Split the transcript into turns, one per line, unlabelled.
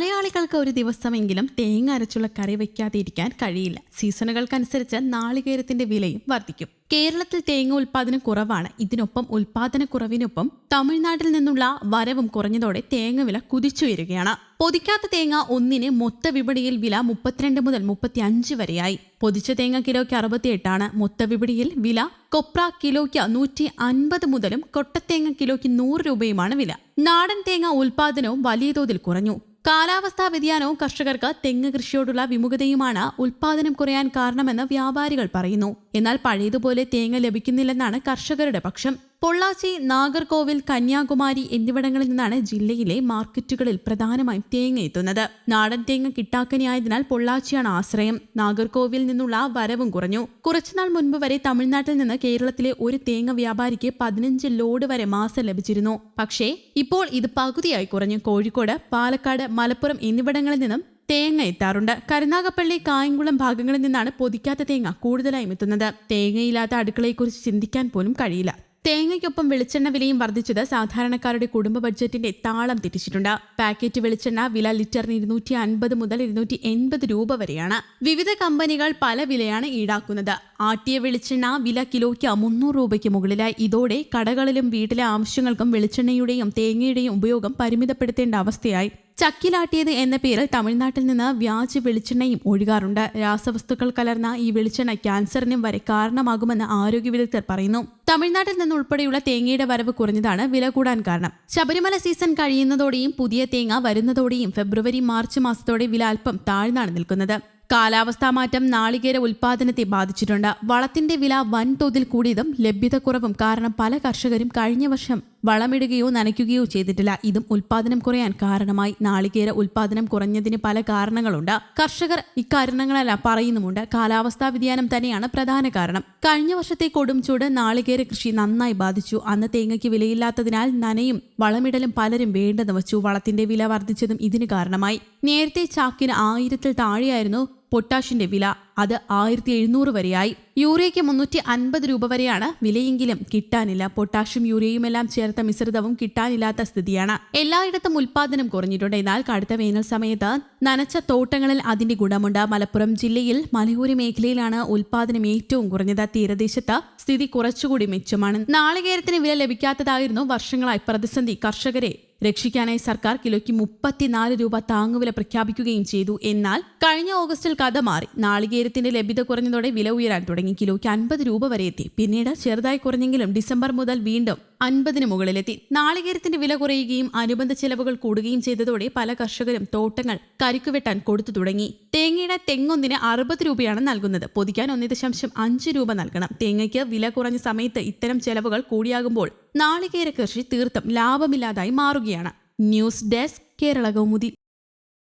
മലയാളികൾക്ക് ഒരു ദിവസമെങ്കിലും തേങ്ങ അരച്ചുള്ള കറി വയ്ക്കാതെ ഇരിക്കാൻ കഴിയില്ല. സീസണുകൾക്കനുസരിച്ച് നാളികേരത്തിന്റെ വിലയും വർദ്ധിക്കും. കേരളത്തിൽ തേങ്ങ ഉൽപാദനം കുറവാണ്. ഇതിനൊപ്പം ഉൽപാദന കുറവിനൊപ്പം തമിഴ്നാട്ടിൽ നിന്നുള്ള വരവും കുറഞ്ഞതോടെ തേങ്ങ വില കുതിച്ചുയരുകയാണ് പൊതിക്കാത്ത തേങ്ങ ഒന്നിന് മൊത്ത വിപണിയിൽ വില മുപ്പത്തിരണ്ട് മുതൽ മുപ്പത്തി അഞ്ച് വരെയായി. പൊതിച്ച തേങ്ങ കിലോയ്ക്ക് അറുപത്തിയെട്ടാണ്. മൊത്ത വിപണിയിൽ വില കൊപ്ര കിലോയ്ക്ക് നൂറ്റി അൻപത് മുതലും കൊട്ടത്തേങ്ങ കിലോയ്ക്ക് നൂറ് രൂപയുമാണ് വില. നാടൻ തേങ്ങ ഉൽപാദനവും വലിയ തോതിൽ കുറഞ്ഞു. കാലാവസ്ഥാ വ്യതിയാനവും കർഷകർക്ക് തെങ്ങ് കൃഷിയോടുള്ള വിമുഖതയുമാണ് ഉൽപാദനം കുറയാൻ കാരണമെന്ന് വ്യാപാരികൾ പറയുന്നു. എന്നാൽ പഴയതുപോലെ തേങ്ങ ലഭിക്കുന്നില്ലെന്നാണ് കർഷകരുടെ പക്ഷം. പൊള്ളാച്ചി നാഗർകോവിൽ കന്യാകുമാരി എന്നിവിടങ്ങളിൽ നിന്നാണ് ജില്ലയിലെ മാർക്കറ്റുകളിൽ പ്രധാനമായും തേങ്ങ എത്തുന്നത്. നാടൻ തേങ്ങ കിട്ടാക്കനിയായതിനാൽ പൊള്ളാച്ചിയാണ് ആശ്രയം. നാഗർകോവിൽ നിന്നുള്ള വരവും കുറഞ്ഞു. കുറച്ചുനാൾ മുൻപ് വരെ തമിഴ്നാട്ടിൽ നിന്ന് കേരളത്തിലെ ഒരു തേങ്ങ വ്യാപാരിക്ക് പതിനഞ്ച് ലോഡ് വരെ മാസം ലഭിച്ചിരുന്നു. പക്ഷേ ഇപ്പോൾ ഇത് പകുതിയായി കുറഞ്ഞു. കോഴിക്കോട് പാലക്കാട് മലപ്പുറം എന്നിവിടങ്ങളിൽ നിന്നും തേങ്ങ എത്താറുണ്ട്. കരുനാഗപ്പള്ളി കായംകുളം ഭാഗങ്ങളിൽ നിന്നാണ് പൊതിക്കാത്ത തേങ്ങ കൂടുതലായും എത്തുന്നത്. തേങ്ങയില്ലാത്ത അടുക്കളയെക്കുറിച്ച് ചിന്തിക്കാൻ പോലും കഴിയില്ല. തേങ്ങയ്ക്കൊപ്പം വെളിച്ചെണ്ണ വിലയും വർദ്ധിച്ചത് സാധാരണക്കാരുടെ കുടുംബ ബഡ്ജറ്റിന്റെ താളം തെറ്റിച്ചിട്ടുണ്ട്. പാക്കറ്റ് വെളിച്ചെണ്ണ വില ലിറ്ററിന് ഇരുന്നൂറ്റി അൻപത് മുതൽ ഇരുന്നൂറ്റി എൺപത് രൂപ വരെയാണ്. വിവിധ കമ്പനികൾ പല വിലയാണ് ഈടാക്കുന്നത്. ആട്ടിയ വെളിച്ചെണ്ണ വില കിലോയ്ക്ക് മുന്നൂറ് രൂപയ്ക്ക് മുകളിലായി. ഇതോടെ കടകളിലും വീട്ടിലെ ആവശ്യങ്ങൾക്കും വെളിച്ചെണ്ണയുടെയും തേങ്ങയുടെയും ഉപയോഗം പരിമിതപ്പെടുത്തേണ്ട അവസ്ഥയായി. ചക്കിലാട്ടിയത് എന്ന പേരിൽ തമിഴ്നാട്ടിൽ നിന്ന് വ്യാജ വെളിച്ചെണ്ണയും ഒഴുകാറുണ്ട്. രാസവസ്തുക്കൾ കലർന്ന ഈ വെളിച്ചെണ്ണ ക്യാൻസറിനും വരെ കാരണമാകുമെന്ന് ആരോഗ്യ വിദഗ്ധർ പറയുന്നു. തമിഴ്നാട്ടിൽ നിന്ന് ഉൾപ്പെടെയുള്ള തേങ്ങയുടെ വരവ് കുറഞ്ഞതാണ് വില കൂടാൻ കാരണം. ശബരിമല സീസൺ കഴിയുന്നതോടെയും പുതിയ തേങ്ങ വരുന്നതോടെയും ഫെബ്രുവരി മാർച്ച് മാസത്തോടെ വില അല്പം താഴ്ന്നാണ് നിൽക്കുന്നത്. കാലാവസ്ഥാ മാറ്റം നാളികേര ഉൽപാദനത്തെ ബാധിച്ചിട്ടുണ്ട്. വളത്തിന്റെ വില വൻതോതിൽ കൂടിയതും ലഭ്യതക്കുറവും കാരണം പല കർഷകരും കഴിഞ്ഞ വർഷം വളമിടുകയോ നനയ്ക്കുകയോ ചെയ്തിട്ടില്ല. ഇതും ഉൽപാദനം കുറയാൻ കാരണമായി. നാളികേര ഉൽപാദനം കുറഞ്ഞതിന് പല കാരണങ്ങളുണ്ട്. കർഷകർ ഇക്കാരണങ്ങളെല്ലാം പറയുന്നുമുണ്ട്. കാലാവസ്ഥാ വ്യതിയാനം തന്നെയാണ് പ്രധാന കാരണം. കഴിഞ്ഞ വർഷത്തെ കൊടും ചൂട് നാളികേര കൃഷി നന്നായി ബാധിച്ചു. അന്ന് തേങ്ങയ്ക്ക് വിലയില്ലാത്തതിനാൽ നനയും വളമിടലും പലരും വേണ്ടെന്ന് വച്ചു. വളത്തിന്റെ വില വർദ്ധിച്ചതും ഇതിന് കാരണമായി. നേരത്തെ ചാക്കിന് ആയിരത്തിൽ താഴെയായിരുന്നു പൊട്ടാഷിന്റെ വില അത് ആയിരത്തി എഴുന്നൂറ് വരെയായി. യൂറിയയ്ക്ക് മുന്നൂറ്റി അൻപത് രൂപ വരെയാണ് വിലയെങ്കിലും കിട്ടാനില്ല. പൊട്ടാഷും യൂറിയയുമെല്ലാം ചേർത്ത മിശ്രിതവും കിട്ടാനില്ലാത്ത സ്ഥിതിയാണ്. എല്ലായിടത്തും ഉൽപാദനം കുറഞ്ഞിട്ടുണ്ട്. എന്നാൽ കടുത്ത വേനൽ സമയത്ത് നനച്ച തോട്ടങ്ങളിൽ അതിന്റെ ഗുണമുണ്ട്. മലപ്പുറം ജില്ലയിൽ മലയോര മേഖലയിലാണ് ഉൽപാദനം ഏറ്റവും കുറഞ്ഞത്. തീരദേശത്ത് സ്ഥിതി കുറച്ചുകൂടി മെച്ചമാണ്. നാളികേരത്തിന് വില ലഭിക്കാത്തതായിരുന്നു വർഷങ്ങളായി പ്രതിസന്ധി. കർഷകരെ രക്ഷിക്കാനായി സർക്കാർ കിലോയ്ക്ക് മുപ്പത്തിനാല് രൂപ താങ്ങുവില പ്രഖ്യാപിക്കുകയും ചെയ്തു. എന്നാൽ കഴിഞ്ഞ ഓഗസ്റ്റിൽ കഥ മാറി. നാളികേരത്തിന്റെ ലഭ്യത കുറഞ്ഞതോടെ വില ഉയരാൻ തുടങ്ങി. കിലോയ്ക്ക് അൻപത് രൂപ വരെ എത്തി. പിന്നീട് ചെറുതായി കുറഞ്ഞെങ്കിലും ഡിസംബർ മുതൽ വീണ്ടും അൻപതിന് മുകളിലെത്തി. നാളികേരത്തിന്റെ വില കുറയുകയും അനുബന്ധ ചെലവുകൾ കൂടുകയും ചെയ്തതോടെ പല കർഷകരും തോട്ടങ്ങൾ കരിക്കുവെട്ടാൻ കൊടുത്തു തുടങ്ങി. തേങ്ങയുടെ തെങ്ങൊന്നിന് അറുപത് രൂപയാണ് നൽകുന്നത്. പൊതിക്കാൻ ഒന്നേ ദശാംശം അഞ്ച് രൂപ നൽകണം. തേങ്ങയ്ക്ക് വില കുറഞ്ഞ സമയത്ത് ഇത്തരം ചെലവുകൾ കൂടിയാകുമ്പോൾ നാളികേര കൃഷി തീർത്തും ലാഭമില്ലാതായി മാറുകയാണ്. News desk Kerala Kaumudi.